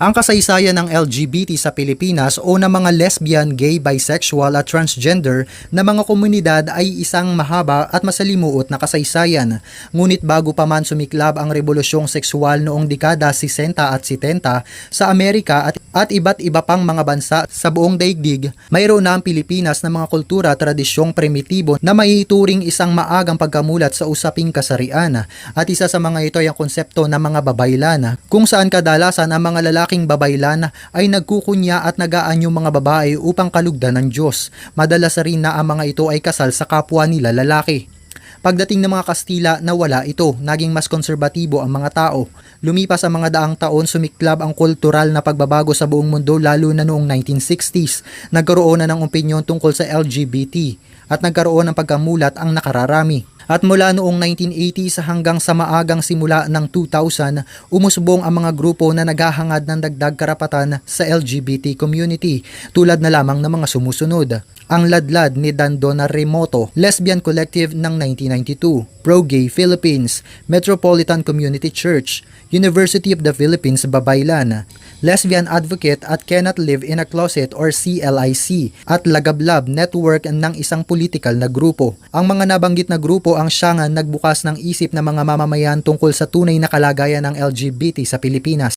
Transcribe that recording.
Ang kasaysayan ng LGBT sa Pilipinas o ng mga lesbian, gay, bisexual at transgender na mga komunidad ay isang mahaba at masalimuot na kasaysayan. Ngunit bago pa man sumiklab ang revolusyong sexual noong dekada 60 at 70 sa Amerika at, at iba't iba pang mga bansa sa buong daigdig, mayroon na ang Pilipinas na mga kultura tradisyong primitibo na maituring isang maagang pagkamulat sa usaping kasarian. At isa sa mga ito ay ang konsepto ng mga babaylan, kung saan kadalasan ang mga lalaking babaylan ay nagkukunya at nagaan yung mga babae upang kalugdan ng Diyos. Madalas rin na ang mga ito ay kasal sa kapwa nila lalaki. Pagdating ng mga Kastila, nawala ito. Naging mas konserbatibo ang mga tao. Lumipas ang mga daang taon, sumiklab ang kultural na pagbabago sa buong mundo lalo na noong 1960s. Nagkaroon na ng opinyon tungkol sa LGBT at nagkaroon ng pagkamulat ang nakararami. At mula noong 1980s hanggang sa maagang simula ng 2000, umusbong ang mga grupo na naghahangad ng dagdag karapatan sa LGBT community tulad na lamang ng mga sumusunod. Ang Ladlad ni Dandona Remoto, Lesbian Collective ng 1992, Pro-Gay Philippines, Metropolitan Community Church, University of the Philippines Babaylan, Lesbian Advocate at Cannot Live in a Closet or CLIC, at Lagablab Network ng isang political na grupo. Ang mga nabanggit na grupo ang siyang nagbukas ng isip ng mga mamamayan tungkol sa tunay na kalagayan ng LGBT sa Pilipinas.